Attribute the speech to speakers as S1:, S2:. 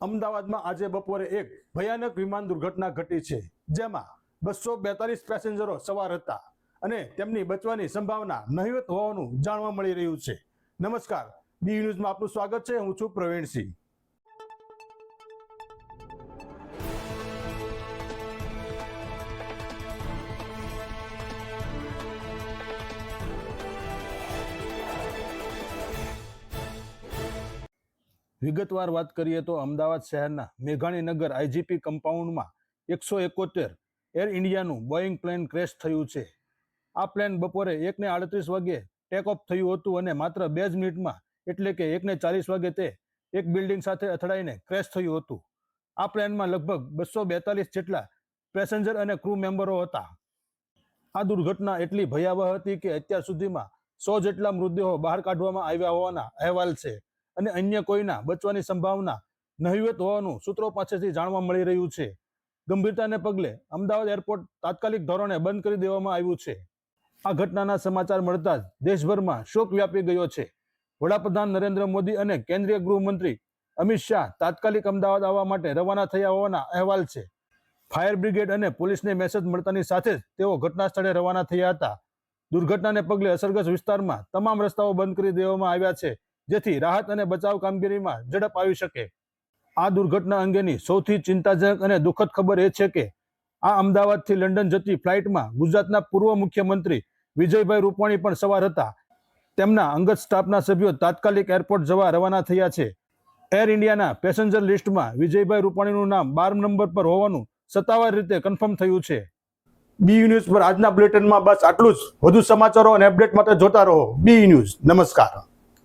S1: અમદાવાદમાં આજે બપોરે એક ભયાનક વિમાન દુર્ઘટના ઘટી છે, જેમાં બસો બેતાલીસ પેસેન્જરો સવાર હતા અને તેમની બચવાની સંભાવના નહિવત હોવાનું જાણવા મળી રહ્યું છે. નમસ્કાર, બી ન્યૂઝમાં આપનું સ્વાગત છે, હું છું પ્રવીણસિંહ. વિગતવાર વાત કરીએ તો અમદાવાદ શહેરના મેઘાણીનગર આઈજીપી કમ્પાઉન્ડમાં એકસો એકોતેર એર ઇન્ડિયાનું બોઈંગ પ્લેન ક્રેશ થયું છે. આ પ્લેન બપોરે એકને આડત્રીસ વાગ્યે ટેક ઓફ થયું હતું અને માત્ર બે જ મિનિટમાં એટલે કે એકને ચાલીસ વાગે તે એક બિલ્ડિંગ સાથે અથડાઈને ક્રેશ થયું હતું. આ પ્લેનમાં લગભગ બસો બેતાલીસ જેટલા પેસેન્જર અને ક્રૂ મેમ્બરો હતા. આ દુર્ઘટના એટલી ભયાવહ હતી કે અત્યાર સુધીમાં સો જેટલા મૃતદેહો બહાર કાઢવામાં આવ્યા હોવાના અહેવાલ છે. અને અન્ય કોઈના બચવાની સંભાવના નહિવત હોવાનું સૂત્રો પાસેથી જાણવા મળી રહ્યું છે. ગંભીરતાને પગલે અમદાવાદ એરપોર્ટ તાત્કાલિક ધોરણે બંધ કરી દેવામાં આવ્યું છે. આ ઘટનાના સમાચાર મળતા જ દેશભરમાં શોક વ્યાપી ગયો છે. વડાપ્રધાન નરેન્દ્ર મોદી અને કેન્દ્રીય ગૃહમંત્રી અમિત શાહ તાત્કાલિક અમદાવાદ આવવા માટે રવાના થયા હોવાના અહેવાલ છે. ફાયર બ્રિગેડ અને પોલીસને મેસેજ મળતાની સાથે જ તેઓ ઘટના સ્થળે રવાના થયા હતા. દુર્ઘટનાને પગલે અસરગ્રસ્ત વિસ્તારમાં તમામ રસ્તાઓ બંધ કરી દેવામાં આવ્યા છે. જેથી રાહત અને બચાવ કામગીરીમાં ઝડપ આવી શકે. આ દુર્ઘટના અંગેની સૌથી ચિંતાજનક અને દુઃખદ ખબર એ છે કે આ અમદાવાદથી લંડન જતી ફ્લાઇટમાં ગુજરાતના પૂર્વ મુખ્યમંત્રી વિજયભાઈ રૂપાણી પણ સવાર હતા. તેમના અંગત સ્ટાફના સભ્યો તાત્કાલિક એરપોર્ટ જવા રવાના થયા છે. એર ઇન્ડિયાના પેસેન્જર લિસ્ટમાં વિજયભાઈ રૂપાણીનું નામ બાર નંબર પર હોવાનું સત્તાવાર રીતે કન્ફર્મ થયું છે. બી ન્યૂઝ પર આજના બુલેટિનમાં બસ આટલું જ. વધુ સમાચારો અને અપડેટ માટે જોતા રહો. B news. નમસ્કાર.